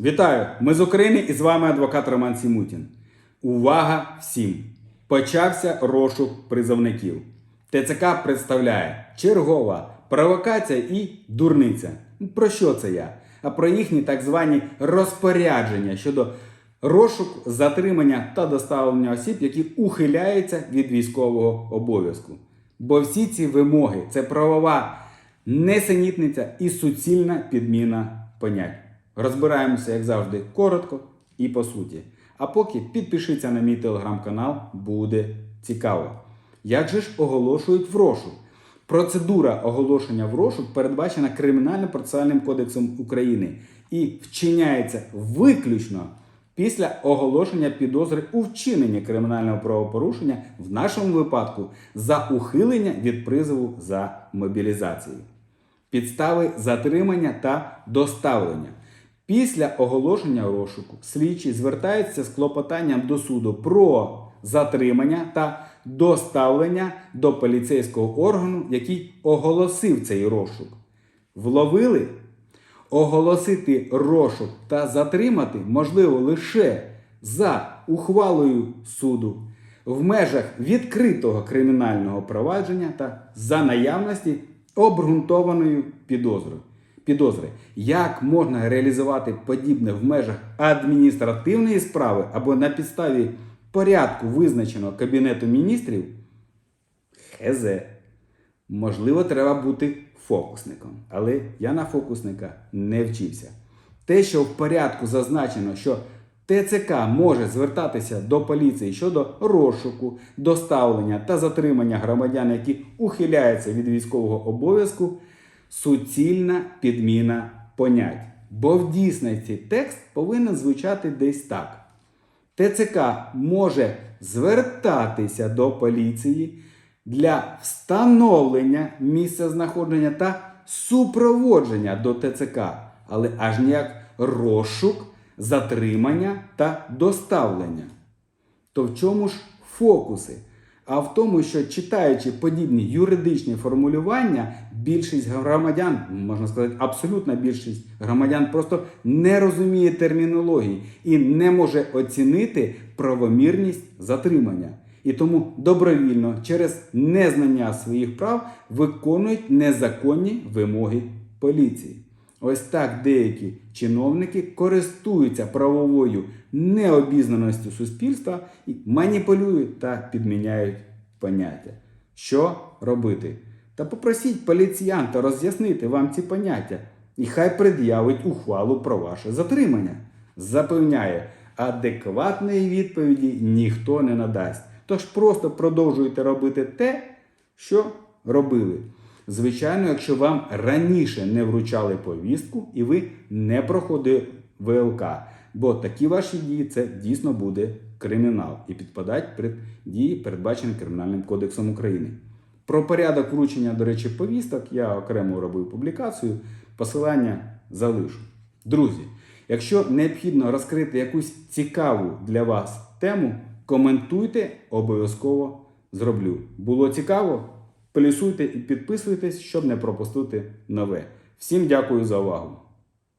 Вітаю! Ми з України і з вами адвокат Роман Сімутін. Увага всім! Почався розшук призовників. ТЦК представляє чергова провокація і дурниця. Про що це я? А про їхні так звані розпорядження щодо розшуку, затримання та доставлення осіб, які ухиляються від військового обов'язку. Бо всі ці вимоги це правова несенітниця і суцільна підміна понять. Розбираємося, як завжди, коротко і по суті. А поки підпишіться на мій телеграм-канал, буде цікаво. Як же ж оголошують в розшук? Процедура оголошення в розшук передбачена Кримінально-процесуальним кодексом України і вчиняється виключно після оголошення підозри у вчиненні кримінального правопорушення, в нашому випадку за ухилення від призову за мобілізацією підстави затримання та доставлення. Після оголошення розшуку слідчий звертається з клопотанням до суду про затримання та доставлення до поліцейського органу, який оголосив цей розшук. Вловили? Оголосити розшук та затримати можливо лише за ухвалою суду в межах відкритого кримінального провадження та за наявності обґрунтованої підозри. Підозри. Як можна реалізувати подібне в межах адміністративної справи або на підставі порядку визначеного Кабінету міністрів? Хз. Можливо, треба бути фокусником, але я на фокусника не вчився. Те, що в порядку зазначено, що ТЦК може звертатися до поліції щодо розшуку, доставлення та затримання громадян, які ухиляються від військового обов'язку, суцільна підміна понять. Бо в дійсності текст повинен звучати десь так. ТЦК може звертатися до поліції для встановлення місця знаходження та супроводження до ТЦК, але аж ніяк розшук, затримання та доставлення. То в чому ж фокуси? А в тому, що читаючи подібні юридичні формулювання, більшість громадян, можна сказати, абсолютна більшість громадян просто не розуміє термінології і не може оцінити правомірність затримання. І тому добровільно через незнання своїх прав виконують незаконні вимоги поліції. Ось так деякі чиновники користуються правовою необізнаністю суспільства і маніпулюють та підміняють поняття. Що робити? Та попросіть поліціянта роз'яснити вам ці поняття, і хай пред'явить ухвалу про ваше затримання. Запевняє, адекватної відповіді ніхто не надасть. Тож просто продовжуйте робити те, що робили. Звичайно, якщо вам раніше не вручали повістку і ви не проходили ВЛК, бо такі ваші дії це дійсно буде кримінал і підпадать під дії, передбачені Кримінальним кодексом України. Про порядок вручення, до речі, повісток я окремо робив публікацію, посилання залишу. Друзі, якщо необхідно розкрити якусь цікаву для вас тему, коментуйте, обов'язково зроблю. Було цікаво? Плюсуйте і підписуйтесь, щоб не пропустити нове. Всім дякую за увагу!